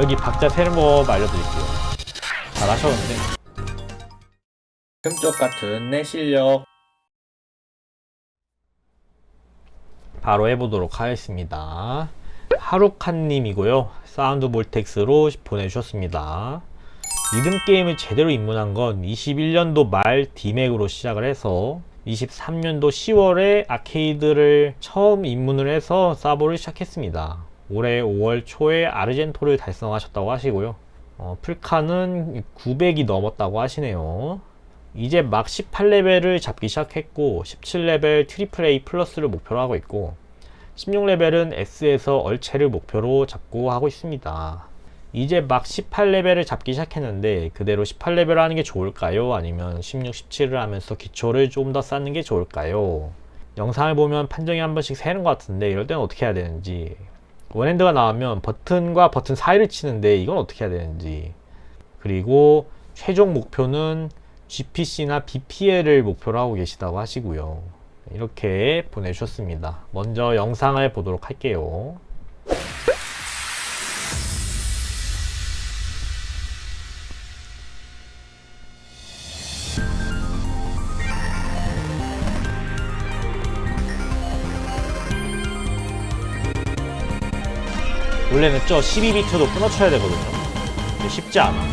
여기 박자 세는 법 알려드릴게요. 잘 하셨는데 흠쪽 같은 내 실력 바로 해보도록 하겠습니다. 하루칸님이고요. 사운드 볼텍스로 보내주셨습니다. 리듬 게임을 제대로 입문한 건 21년도 말 디맥으로 시작을 해서 23년도 10월에 아케이드를 처음 입문을 해서 사보를 시작했습니다. 올해 5월 초에 아르젠토를 달성하셨다고 하시고요. 어, 풀카는 900이 넘었다고 하시네요. 이제 막 18레벨을 잡기 시작했고 17레벨 트리플 A 플러스를 목표로 하고 있고 16레벨은 S에서 얼체를 목표로 잡고 하고 있습니다. 이제 막 18레벨을 잡기 시작했는데 그대로 18레벨 하는 게 좋을까요? 아니면 16, 17을 하면서 기초를 좀 더 쌓는 게 좋을까요? 영상을 보면 판정이 한 번씩 새는 것 같은데 이럴 때는 어떻게 해야 되는지 원핸드가 나오면 버튼과 버튼 사이를 치는데 이건 어떻게 해야 되는지 그리고 최종 목표는 GPC나 BPL을 목표로 하고 계시다고 하시고요. 이렇게 보내주셨습니다. 먼저 영상을 보도록 할게요. 원래는 저 12비트도 끊어쳐야 되거든요. 근데 쉽지 않아.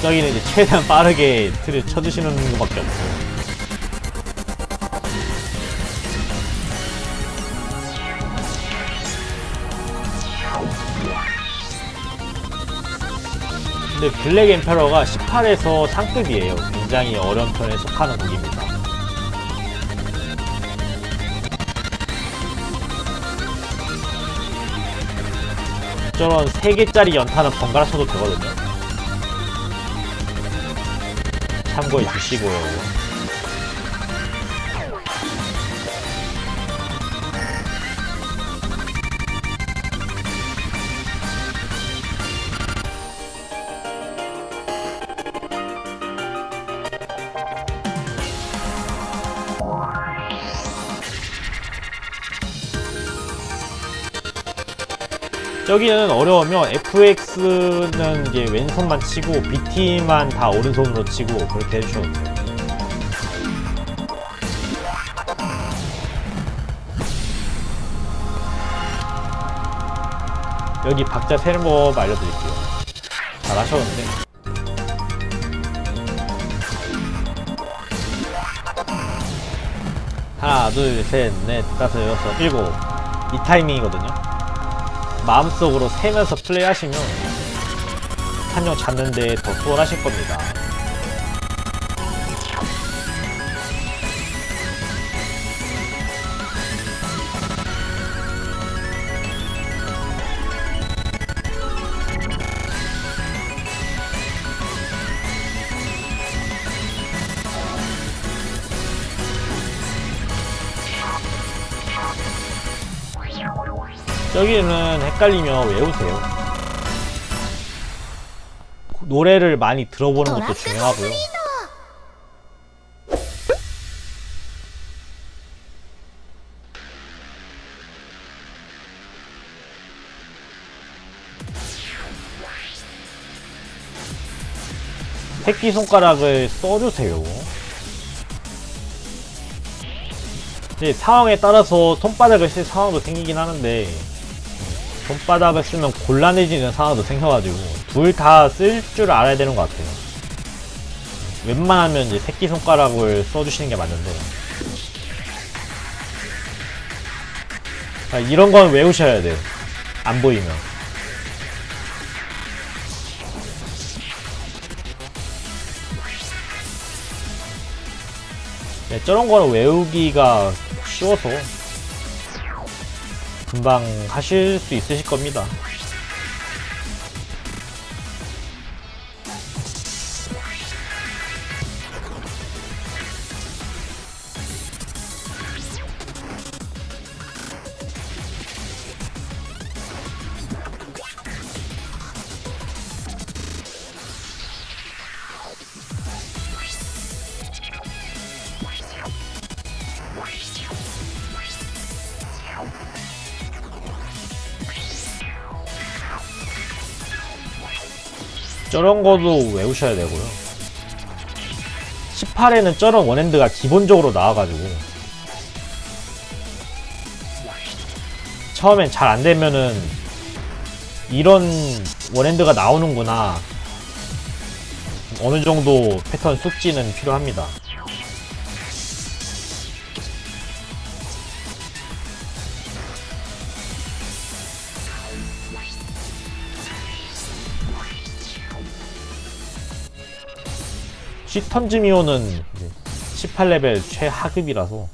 저기는 이제 최대한 빠르게 틀을 쳐주시는 것밖에 없고. 근데 블랙 엠페러가 18에서 상급이에요. 굉장히 어려운 편에 속하는 곡입니다. 저런 3개짜리 연타는 번갈아 쳐도 되거든요. 참고해 주시고요. 저기는 어려우면 FX는 이제 왼손만 치고 BT만 다 오른손으로 치고 그렇게 해주셔도 돼요. 여기 박자 세는 법 알려드릴게요. 잘 하셨는데. 하나, 둘, 셋, 넷, 다섯, 여섯, 일곱. 이 타이밍이거든요. 마음속으로 세면서 플레이하시면 판정 잡는데 더 수월하실 겁니다. 저기는 헷갈리면 외우세요. 노래를 많이 들어보는 것도 중요하고요. 새끼 손가락을 써주세요. 이제 상황에 따라서 손바닥을 쓸 상황도 생기긴 하는데 손바닥을 쓰면 곤란해지는 상황도 생겨가지고 둘 다 쓸 줄 알아야 되는 것 같아요. 웬만하면 이제 새끼손가락을 써주시는 게 맞는데 아, 이런 건 외우셔야 돼요. 안 보이면. 네, 저런 거는 외우기가 쉬워서 금방 하실 수 있으실 겁니다. 저런 거도 외우셔야 되고요. 18에는 저런 원핸드가 기본적으로 나와가지고 처음엔 잘 안 되면은 이런 원핸드가 나오는구나 어느 정도 패턴 숙지는 필요합니다. 시턴즈미오는 18레벨 최하급이라서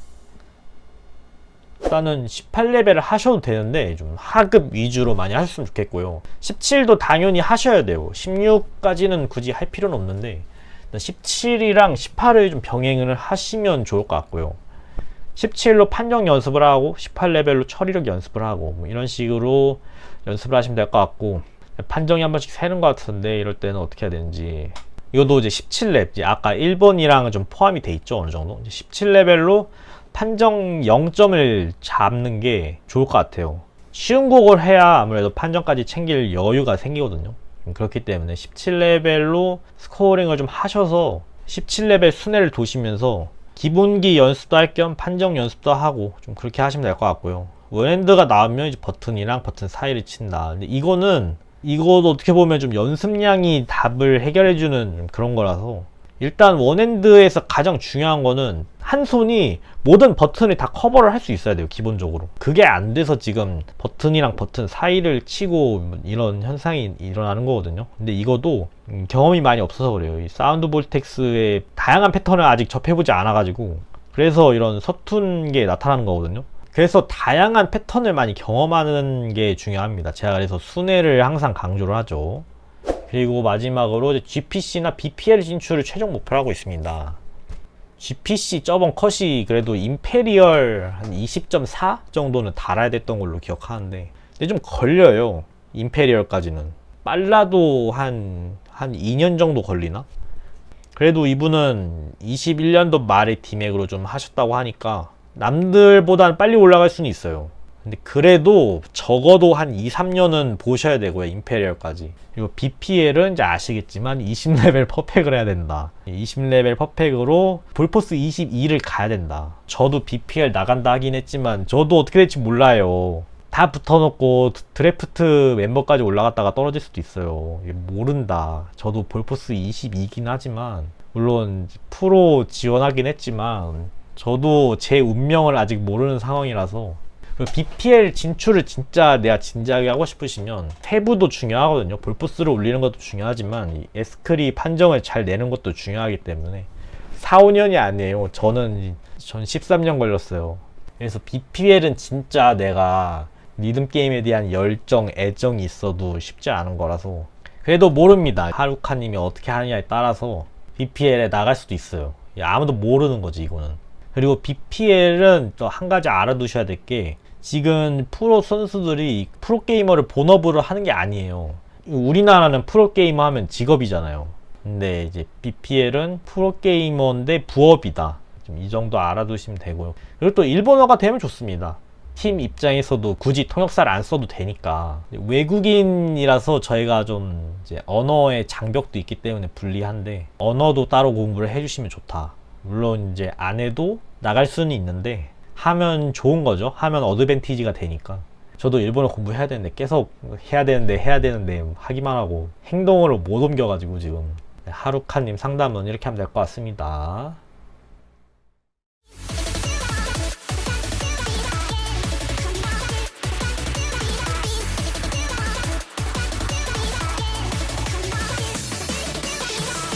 일단은 18레벨을 하셔도 되는데 좀 하급 위주로 많이 하셨으면 좋겠고요. 17도 당연히 하셔야 돼요. 16까지는 굳이 할 필요는 없는데 17이랑 18을 좀 병행을 하시면 좋을 것 같고요. 17로 판정 연습을 하고 18레벨로 처리력 연습을 하고 뭐 이런 식으로 연습을 하시면 될 것 같고 판정이 한 번씩 새는 것 같은데 이럴 때는 어떻게 해야 되는지 이것도 이제 17렙 이제 아까 1번이랑은 좀 포함이 돼 있죠 어느 정도? 17레벨로 판정 0점을 잡는 게 좋을 것 같아요. 쉬운 곡을 해야 아무래도 판정까지 챙길 여유가 생기거든요. 그렇기 때문에 17레벨로 스코어링을 좀 하셔서 17레벨 순회를 도시면서 기본기 연습도 할 겸 판정 연습도 하고 좀 그렇게 하시면 될 것 같고요. 원핸드가 나오면 이제 버튼이랑 버튼 사이를 친다. 근데 이거는 이것도 어떻게 보면 좀 연습량이 답을 해결해주는 그런 거라서 일단 원핸드에서 가장 중요한 거는 한 손이 모든 버튼을 다 커버를 할 수 있어야 돼요 기본적으로. 그게 안 돼서 지금 버튼이랑 버튼 사이를 치고 이런 현상이 일어나는 거거든요. 근데 이것도 음, 경험이 많이 없어서 그래요. 이 사운드 볼텍스의 다양한 패턴을 아직 접해보지 않아 가지고 그래서 이런 서툰 게 나타나는 거거든요 그래서 다양한 패턴을 많이 경험하는 게 중요합니다. 제가 그래서 순회를 항상 강조를 하죠. 그리고 마지막으로 GPC나 BPL 진출을 최종 목표로 하고 있습니다. GPC 저번 컷이 그래도 임페리얼 한 20.4 정도는 달아야 됐던 걸로 기억하는데 근데 좀 걸려요. 임페리얼까지는. 빨라도 한, 한 2년 정도 걸리나? 그래도 이분은 21년도 말에 디맥으로 좀 하셨다고 하니까 남들보다는 빨리 올라갈 수는 있어요. 근데 그래도 적어도 한 2, 3년은 보셔야 되고요. 임페리얼까지. 그리고 BPL은 이제 아시겠지만 20레벨 퍼펙을 해야 된다. 20레벨 퍼펙으로 볼포스 22를 가야 된다. 저도 BPL 나간다 하긴 했지만 저도 어떻게 될지 몰라요. 다 붙어놓고 드래프트 멤버까지 올라갔다가 떨어질 수도 있어요. 모른다. 저도 볼포스 22긴 하지만 물론 프로 지원하긴 했지만 저도 제 운명을 아직 모르는 상황이라서 그 BPL 진출을 진짜 내가 진지하게 하고 싶으시면 세부도 중요하거든요. 볼포스를 올리는 것도 중요하지만 이 에스크리 판정을 잘 내는 것도 중요하기 때문에 4, 5년이 아니에요. 저는 전 13년 걸렸어요. 그래서 BPL은 진짜 내가 리듬 게임에 대한 열정, 애정이 있어도 쉽지 않은 거라서 그래도 모릅니다. 하루카님이 어떻게 하느냐에 따라서 BPL에 나갈 수도 있어요. 아무도 모르는 거지 이거는. 그리고 BPL은 또 한 가지 알아두셔야 될 게 지금 프로 선수들이 프로게이머를 본업으로 하는 게 아니에요. 우리나라는 프로게이머 하면 직업이잖아요. 근데 이제 BPL은 프로게이머인데 부업이다. 좀 이 정도 알아두시면 되고요. 그리고 또 일본어가 되면 좋습니다. 팀 입장에서도 굳이 통역사를 안 써도 되니까 외국인이라서 저희가 좀 이제 언어의 장벽도 있기 때문에 불리한데 언어도 따로 공부를 해주시면 좋다. 물론 이제 안 해도 나갈 수는 있는데 하면 좋은 거죠. 하면 어드밴티지가 되니까. 저도 일본어 공부해야 되는데 계속 해야 되는데 해야 되는데 하기만 하고 행동으로 못 옮겨가지고 지금 하루카님 상담은 이렇게 하면 될 것 같습니다.